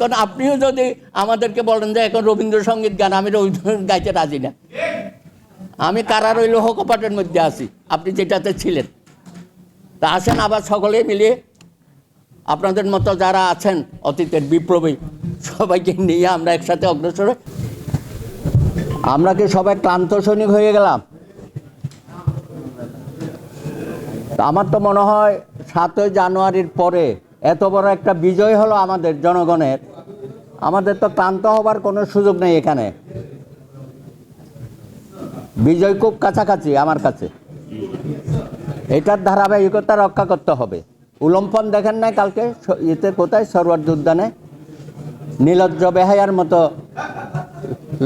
কারণ আপনিও যদি আমাদেরকে বলেন যে এখন রবীন্দ্রসঙ্গীত গান, আমি রবীন্দ্র গাইতে রাজি না। আমি কারা রইল হকপাটের মধ্যে আছি, আপনি যেটাতে ছিলেন। তা আসেন আবার সকলে মিলিয়ে আপনাদের মতো যারা আছেন, অতীতের বিপ্লবী, সবাইকে নিয়ে আমরা একসাথে অগ্রসর আমরা কি সবাই ক্লান্ত সৈনিক হয়ে গেলাম? আমার তো মনে হয় সাতই জানুয়ারির পরে এত বড় একটা বিজয় হলো আমাদের জনগণের। আমাদের তো ক্লান্ত হবার কোনো সুযোগ নেই এখানে। বিজয় খুব কাছাকাছি আমার কাছে। এটার ধারাবাহিকতা রক্ষা করতে হবে। উলম্পন দেখেন নাই কালকে? ইয়েতে কোথায়? সরওয়ার্দ উদ্যানে নীলজ্জ বেহায়ার মতো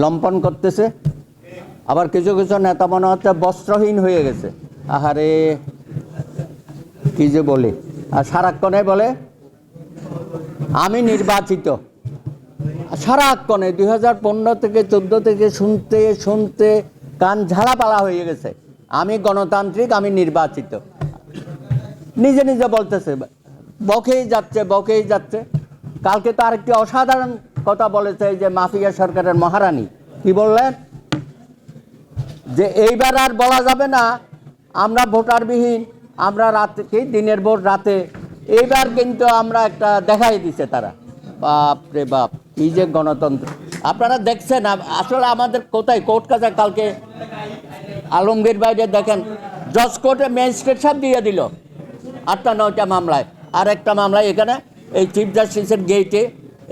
লম্পন করতেছে। আবার কিছু কিছু নেতা মনে হচ্ছে বস্ত্রহীন হয়ে গেছে। আহারে, কি যে বলে। আর সারাক্ষণে বলে আমি নির্বাচিত। সারাক্ষণে দুই হাজার পনেরো থেকে চোদ্দ থেকে শুনতে শুনতে কান ঝাড়াপালা হয়ে গেছে। আমি গণতান্ত্রিক, আমি নির্বাচিত। নিজে নিজে বলতেছে, বকেই যাচ্ছে বকেই যাচ্ছে। কালকে তো আরেকটি অসাধারণ কথা বলেছে যে মাফিয়া সরকারের মহারানী। কি বললেন? যে এইবার আর বলা যাবে না, আমরা ভোটারবিহীন, আমরা রাতে কি? দিনের ভোট রাতে এইবার কিন্তু আমরা একটা দেখাই দিছে তারা। বাপ রে বাপ, কি যে গণতন্ত্র। আপনারা দেখছেন আসলে আমাদের কোথায়? কোর্ট কাজা কালকে আলমগীর বাইরে দেখেন জজ কোর্টে ম্যাজিস্ট্রেট সাহেব দিয়ে দিল আটটা, নয়টা মামলায়। আর একটা মামলায় এখানে এই চিফ জাস্টিসের গেইটে,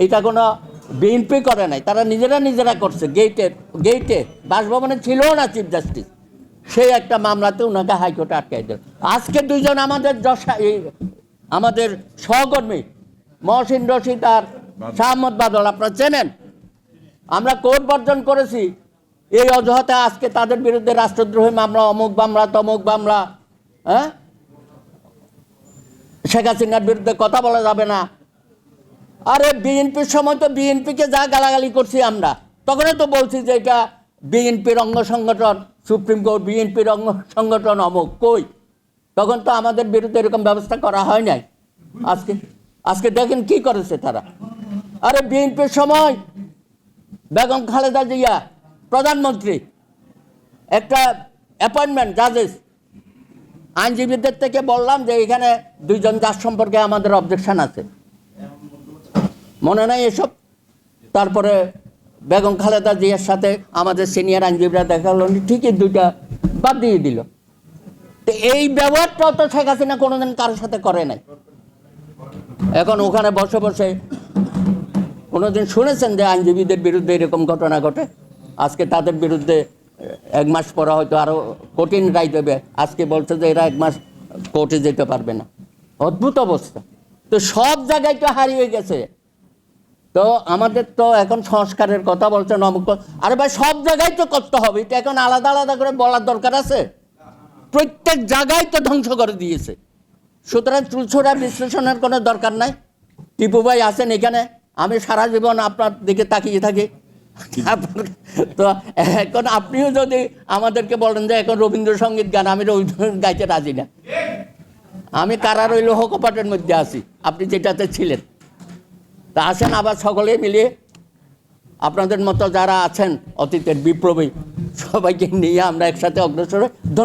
এটা কোনো বিএনপি করে নাই, তারা নিজেরা নিজেরা করছে, গেইটে গেইটে, বাসভবনে ছিল না চিফ জাস্টিস। সেই একটা মামলাতে ওনাকে হাইকোর্টে আটকাই দিল। আজকে দুইজন আমাদের এই আমাদের সহকর্মী মহসিন রশিদ আর শাহমদ বাদল আপনারা চেনেন? আমরা কোর্ট বর্জন করেছি। এই অজুহাতে আজকে তাদের বিরুদ্ধে রাষ্ট্রদ্রোহী মামলা অমুক মামলা তমুক মামলা হ্যাঁ? শেখ হাসিনার বিরুদ্ধে কথা বলা যাবে না। আরে বিএনপির সময় তো বিএনপিকে যা গালাগালি করছি আমরা তখনই তো বলছি যে এটা বিএনপির অঙ্গ সংগঠন সুপ্রিম কোর্ট বিএনপির অঙ্গ সংগঠন অমুক কই? তখন তো আমাদের বিরুদ্ধে এরকম ব্যবস্থা করা হয় নাই। আজকে আজকে দেখেন কি করেছে তারা। আরে বিএনপির সময় বেগম খালেদা জিয়া, প্রধানমন্ত্রী, একটা অ্যাপয়েন্টমেন্ট জাজেস আইনজীবীদের থেকে বললাম যে এখানে দুইজন জাজ সম্পর্কে আমাদের অবজেকশন আছে। মনে নাই এসব? তারপরে বেগম খালেদা জিয়ার সাথে আমাদের সিনিয়র আইনজীবীরা দেখা হলো, ঠিকই দুইটা বাদ দিয়ে দিল। তো এই ব্যবহারটাও তো শেখ হাসিনা কোনোদিন কারোর সাথে করে নাই। এখন ওখানে বসে বসে কোনোদিন শুনেছেন যে আইনজীবীদের বিরুদ্ধে এরকম ঘটনা ঘটে? আজকে তাদের বিরুদ্ধে এক মাস পরে হয়তো আরও কঠিন রায় দেবে। আজকে বলছে যে এরা এক মাস কোর্টে যেতে পারবে না। অদ্ভুত অবস্থা। তো সব জায়গায় তো হারিয়ে গেছে। তো আমাদের তো এখন সংস্কারের কথা বলছে অমুক ক- আরে ভাই, সব জায়গায় তো করতে হবে। এটা এখন আলাদা আলাদা করে বলার দরকার আছে। প্রত্যেক জায়গায় তো ধ্বংস করে দিয়েছে। সুতরাং চুলছোড়া বিশ্লেষণের কোনো দরকার নাই। টিপু ভাই আছেন এখানে। আমি সারা জীবন আপনার দিকে তাকিয়ে থাকি। তো এখন আপনিও যদি আমাদেরকে বলেন যে এখন রবীন্দ্রসঙ্গীত গান, আমি রবীন্দ্র গাইতে রাজি না। আমি কারা রইল হকপাটের মধ্যে আছি। আপনি যেটাতে ছিলেন। তা আসেন আবার সকলে মিলিয়ে। আপনাদের মতো যারা আছেন অতীতের বিপ্লবী, সবাইকে নিয়ে আমরা একসাথে অগ্রসর